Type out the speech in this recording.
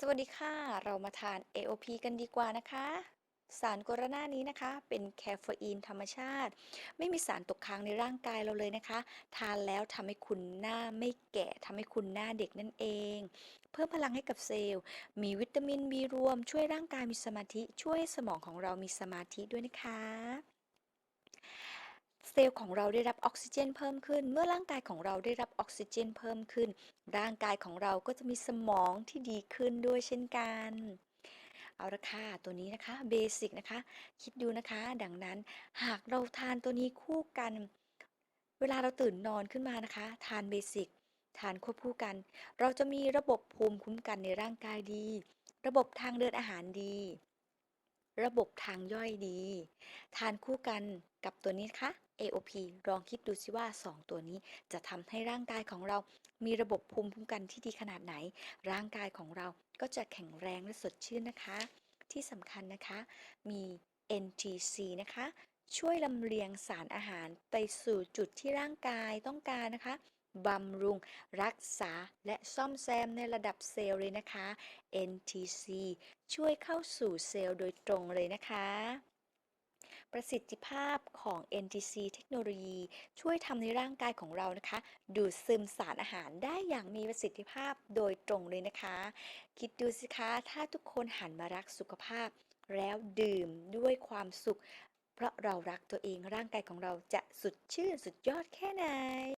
สวัสดีค่ะ เรามาทาน AOP กันดีกว่านะคะ สารโกรนานี้นะคะ เป็นแคเฟอีนธรรมชาติ ไม่มีสารตกค้างในร่างกายเราเลยนะคะ ทานแล้วทำให้คุณหน้าไม่แก่ทำให้คุณหน้าเด็กนั่นเอง เพิ่มพลังให้กับเซลล์ มีวิตามิน B รวม ช่วยร่างกายมีสมาธิ ช่วยสมองของเรามีสมาธิด้วยนะคะ เซลล์ของเราได้รับออกซิเจนเพิ่มขึ้น เมื่อร่างกายของเราได้รับออกซิเจนเพิ่มขึ้น ร่างกายของเราก็จะมีสมองที่ดีขึ้นด้วยเช่นกัน เอาละค่ะตัวนี้นะคะเบสิกนะคะ คิดดูนะคะ ดังนั้นหากเราทานตัวนี้คู่กัน เวลาเราตื่นนอนขึ้นมานะคะ ทานเบสิกทานควบคู่กัน เราจะมีระบบภูมิคุ้มกันในร่างกายดี ระบบทางเดินอาหารดี ระบบทางย่อยดี ทานคู่กันกับตัวนี้นะคะ AOP ลองคิดดูสิว่า 2 ตัวนี้จะทำให้ร่างกายของเรา มีระบบภูมิคุ้มกันที่ดีขนาดไหน ร่างกายของเราก็จะแข็งแรงและสดชื่นนะคะ ที่สำคัญนะคะ มี NTC นะคะ ช่วยลำเลียงสารอาหารไปสู่จุดที่ร่างกายต้องการนะคะบำรุง รักษาและซ่อมแซมในระดับเซลล์เลยนะคะ NTC ช่วยเข้าสู่เซลล์โดยตรงเลยนะคะ ประสิทธิภาพของ NTC เทคโนโลยี ช่วยทำในร่างกายของเรานะคะ ดูดซึมสารอาหารได้อย่างมีประสิทธิภาพโดยตรงเลยนะคะ คิดดูสิคะ ถ้าทุกคนหันมารักสุขภาพ แล้วดื่มด้วยความสุข เพราะเรารักตัวเองร่างกายของเราจะสุดชื่นสุดยอดแค่ไหน